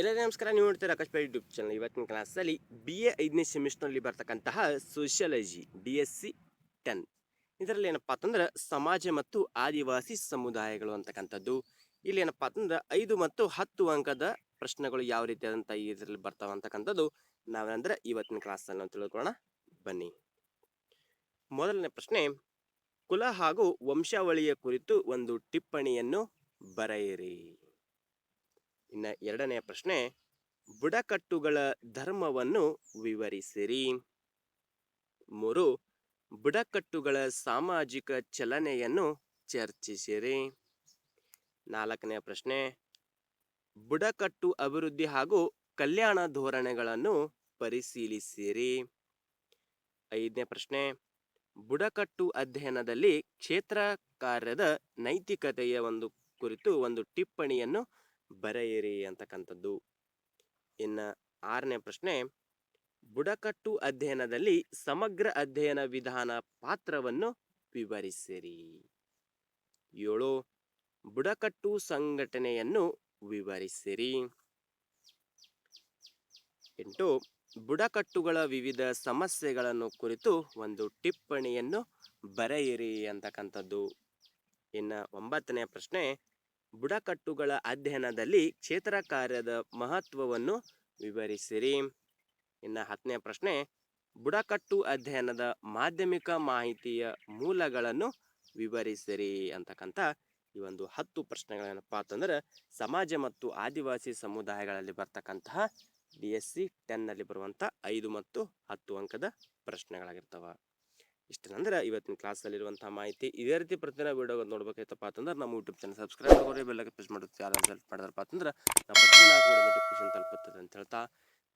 ಎಲ್ಲರಿಗೂ ನಮಸ್ಕಾರ, ನೀವು ನೋಡ್ತೀರ ಆಕಾಶ್ಪ ಯೂಟ್ಯೂಬ್ ಚಾನಲ್ ಇವತ್ತಿನ ಕ್ಲಾಸಲ್ಲಿ ಬಿ ಎ ಐದನೇ ಸೆಮಿಸ್ಟರ್ನಲ್ಲಿ ಬರ್ತಕ್ಕಂತಹ sociology D S C ten ಇದರಲ್ಲಿ ಏನಪ್ಪ ಅಂತಂದ್ರೆ ಸಮಾಜ ಮತ್ತು ಆದಿವಾಸಿ ಸಮುದಾಯಗಳು ಅಂತಕ್ಕಂಥದ್ದು. ಇಲ್ಲಿ ಏನಪ್ಪ ಅಂತಂದ್ರೆ ಐದು ಮತ್ತು ಹತ್ತು ಅಂಕದ ಪ್ರಶ್ನೆಗಳು ಯಾವ ರೀತಿಯಾದಂಥ ಇದರಲ್ಲಿ ಬರ್ತಾವ ಅಂತಕ್ಕಂಥದ್ದು ನಾವೇನಂದ್ರೆ ಇವತ್ತಿನ ಕ್ಲಾಸಲ್ಲಿ ನಾವು ತಿಳ್ಕೊಳ್ಳೋಣ. ಬನ್ನಿ. ಮೊದಲನೇ ಪ್ರಶ್ನೆ, ಕುಲ ಹಾಗೂ ವಂಶಾವಳಿಯ ಕುರಿತು ಒಂದು ಟಿಪ್ಪಣಿಯನ್ನು ಬರೆಯಿರಿ. ಇನ್ನು ಎರಡನೆಯ ಪ್ರಶ್ನೆ, ಬುಡಕಟ್ಟುಗಳ ಧರ್ಮವನ್ನು ವಿವರಿಸಿರಿ. ಮೂರು, ಬುಡಕಟ್ಟುಗಳ ಸಾಮಾಜಿಕ ಚಲನೆಯನ್ನು ಚರ್ಚಿಸಿರಿ. ನಾಲ್ಕನೆಯ ಪ್ರಶ್ನೆ, ಬುಡಕಟ್ಟು ಅಭಿವೃದ್ಧಿ ಹಾಗೂ ಕಲ್ಯಾಣ ಧೋರಣೆಗಳನ್ನು ಪರಿಶೀಲಿಸಿರಿ. ಐದನೇ ಪ್ರಶ್ನೆ, ಬುಡಕಟ್ಟು ಅಧ್ಯಯನದಲ್ಲಿ ಕ್ಷೇತ್ರ ಕಾರ್ಯದ ನೈತಿಕತೆಯ ಒಂದು ಕುರಿತು ಒಂದು ಟಿಪ್ಪಣಿಯನ್ನು ಬರೆಯಿರಿ ಅಂತಕ್ಕಂಥದ್ದು. ಇನ್ನು ಆರನೇ ಪ್ರಶ್ನೆ, ಬುಡಕಟ್ಟು ಅಧ್ಯಯನದಲ್ಲಿ ಸಮಗ್ರ ಅಧ್ಯಯನ ವಿಧಾನ ಪಾತ್ರವನ್ನು ವಿವರಿಸಿರಿ. ಏಳು, ಬುಡಕಟ್ಟು ಸಂಘಟನೆಯನ್ನು ವಿವರಿಸಿರಿ. ಎಂಟು, ಬುಡಕಟ್ಟುಗಳ ವಿವಿಧ ಸಮಸ್ಯೆಗಳನ್ನು ಕುರಿತು ಒಂದು ಟಿಪ್ಪಣಿಯನ್ನು ಬರೆಯಿರಿ ಅಂತಕ್ಕಂಥದ್ದು. ಇನ್ನು ಒಂಬತ್ತನೇ ಪ್ರಶ್ನೆ ಬುಡಕಟ್ಟುಗಳ ಅಧ್ಯಯನದಲ್ಲಿ ಕ್ಷೇತ್ರ ಕಾರ್ಯದ ಮಹತ್ವವನ್ನು ವಿವರಿಸಿರಿ. ಇನ್ನು ಹತ್ತನೇ ಪ್ರಶ್ನೆ, ಬುಡಕಟ್ಟು ಅಧ್ಯಯನದ ಮಾಧ್ಯಮಿಕ ಮಾಹಿತಿಯ ಮೂಲಗಳನ್ನು ವಿವರಿಸಿರಿ ಅಂತಕ್ಕಂಥ ಈ ಒಂದು ಹತ್ತು ಪ್ರಶ್ನೆಗಳೇನಪ್ಪ ಅಂತಂದ್ರೆ, ಸಮಾಜ ಮತ್ತು ಆದಿವಾಸಿ ಸಮುದಾಯಗಳಲ್ಲಿ ಬರ್ತಕ್ಕಂತಹ ಡಿ ಎಸ್ ಸಿ ಟೆನ್ನಲ್ಲಿ ಬರುವಂಥ ಐದು ಮತ್ತು ಹತ್ತು ಅಂಕದ ಪ್ರಶ್ನೆಗಳಾಗಿರ್ತವೆ. ಇಷ್ಟಂದ್ರೆ ಇವತ್ತಿನ ಕ್ಲಾಸಲ್ಲಿರುವಂಥ ಮಾಹಿತಿ ಇದೇ ರೀತಿ ಪ್ರತಿದಿನ ವಿಡಿಯೋ ನೋಡ್ಬೇಕಾಯ್ತಪ್ಪ ಅಂತಂದ್ರೆ ನಮ್ಮ ಯೂಟ್ಯೂಬ್ ಚಾನಲ್ ಸಬ್ಸ್ಕ್ರೈಬ್ ಬೆಲ್ ಬೆಲ್ಲಕ್ಕೆ ಪ್ರೆಸ್ ಮಾಡುತ್ತೆ ಯಾರು ಹೆಲ್ಪ್ ಮಾಡಿದ್ರಪ್ಪ ಅಂತಂದ್ರೆ ನಾವು ಪ್ರತಿದಿನ ನೋಟಿಫಿಕೇಶನ್ ತಲುಪುತ್ತದೆ ಅಂತ ಹೇಳ್ತಾ,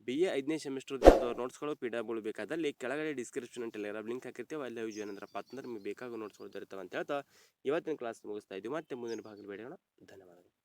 ಬಿ ಎ ಐದನೇ ಸೆಮಿಸ್ಟರ್ ನೋಟ್ಸ್ಗಳು, ಪಿ ಡಬ್ಲ್ಯೂ ಬೇಕಾದಲ್ಲಿ ಕೆಳಗಡೆ ಡಿಸ್ಕ್ರಿಪ್ಷನ್ ಟೆಲಿಗ್ರಾಮ್ ಲಿಂಕ್ ಹಾಕಿರ್ತೀವಿ, ಅಲ್ಲಿ ಯೂಸ್ ಏನಂದ್ರಪ್ಪ ಅಂತಂದ್ರೆ ನಿಮಗೆ ಬೇಕಾಗೋ ನೋಟ್ಸ್ಗಳು ದೊರೀತಾವೆ ಅಂತ ಹೇಳ್ತಾ, ಇವತ್ತಿನ ಕ್ಲಾಸ್ ಮುಗಿಸ್ತಾ ಇದ್ದೀವಿ, ಮತ್ತೆ ಮುಂದಿನ ಭಾಗದಲ್ಲಿ ಬೇಡೋಣ ಧನ್ಯವಾದಗಳು.